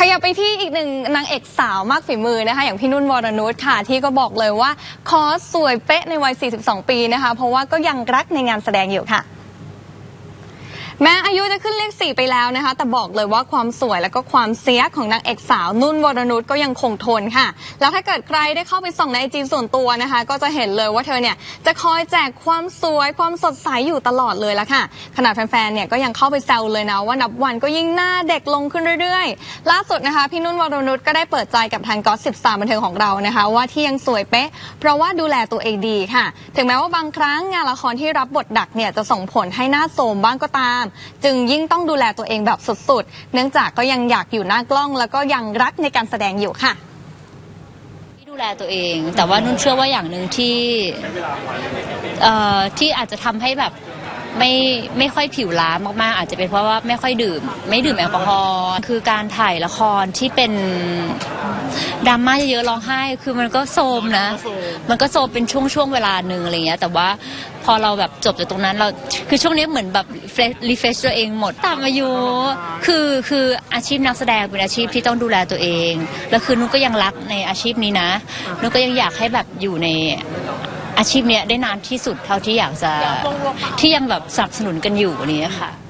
ขยับไปที่อีกหนึ่งนางเอกสาวมากฝีมือนะคะ อย่างพี่นุ่นวรนุชค่ะ ที่ก็บอกเลยว่า คอสสวยเป๊ะในวัย 42 ปีนะคะ เพราะว่าก็ยังรักในงานแสดงอยู่ค่ะ แม้อายุจะขึ้นเลขสี่ไปแล้วนะคะ แต่บอกเลยว่าความสวยและก็ความเสียของนางเอกสาวนุ่นวรนุชก็ยังคงทนค่ะ แล้วถ้าเกิดใครได้เข้าไปส่องในไอจีส่วนตัวนะคะ ก็จะเห็นเลยว่าเธอเนี่ยจะคอยแจกความสวยความสดใสอยู่ตลอดเลยละค่ะ ขนาดแฟนๆเนี่ยก็ยังเข้าไปแซวเลยนะว่านับวันก็ยิ่งหน้าเด็กลงขึ้นเรื่อยๆ ล่าสุดนะคะพี่นุ่นวรนุชก็ได้เปิดใจกับทางก็สิบสามบันเทิงของเรานะคะ ว่าที่ยังสวยเป๊ะ เพราะว่าดูแลตัวเองดีค่ะ ถึงแม้ว่าบางครั้งงานละครที่รับบทดักเนี่ยจะส่งผลให้หน้าโทรมบ้างก็ตามจึงยิ่งต้องดูแลตัวเองแบบสุดๆ เนื่องจากก็ยังอยากอยู่หน้ากล้อง แล้วก็ยังรักในการแสดงอยู่ค่ะดูแลตัวเอง แต่ว่านุ่นเชื่อว่าอย่างหนึ่งที่เอ่อที่อาจจะทำให้แบบไม่ไม่ค่อยผิวล้ามากๆ อาจจะเป็นเพราะว่าไม่ค่อยดื่ม ไม่ดื่มแอลกอฮอล์คือการถ่ายละครที่เป็นดราม่าเยอะๆร้องไห้ คือมันก็โซมนะ มันก็โซมเป็นช่วงๆเวลาหนึ่งอะไรเงี้ยแต่ว่า พอเราแบบจบจากตรงนั้นเราคือช่วงนี้เหมือนแบบรีเฟชตัวเองหมดตามอายุคือคืออาชีพนักแสดงเป็นอาชีพที่ต้องดูแลตัวเอง แล้วคือนุ่นก็ยังรักในอาชีพนี้นะนุ่นก็ยังอยากให้แบบอยู่ในอาชีพเนี้ยได้นานที่สุดเท่าที่อยากจะที่ยังแบบสนับสนุนกันอยู่นี้ค่ะ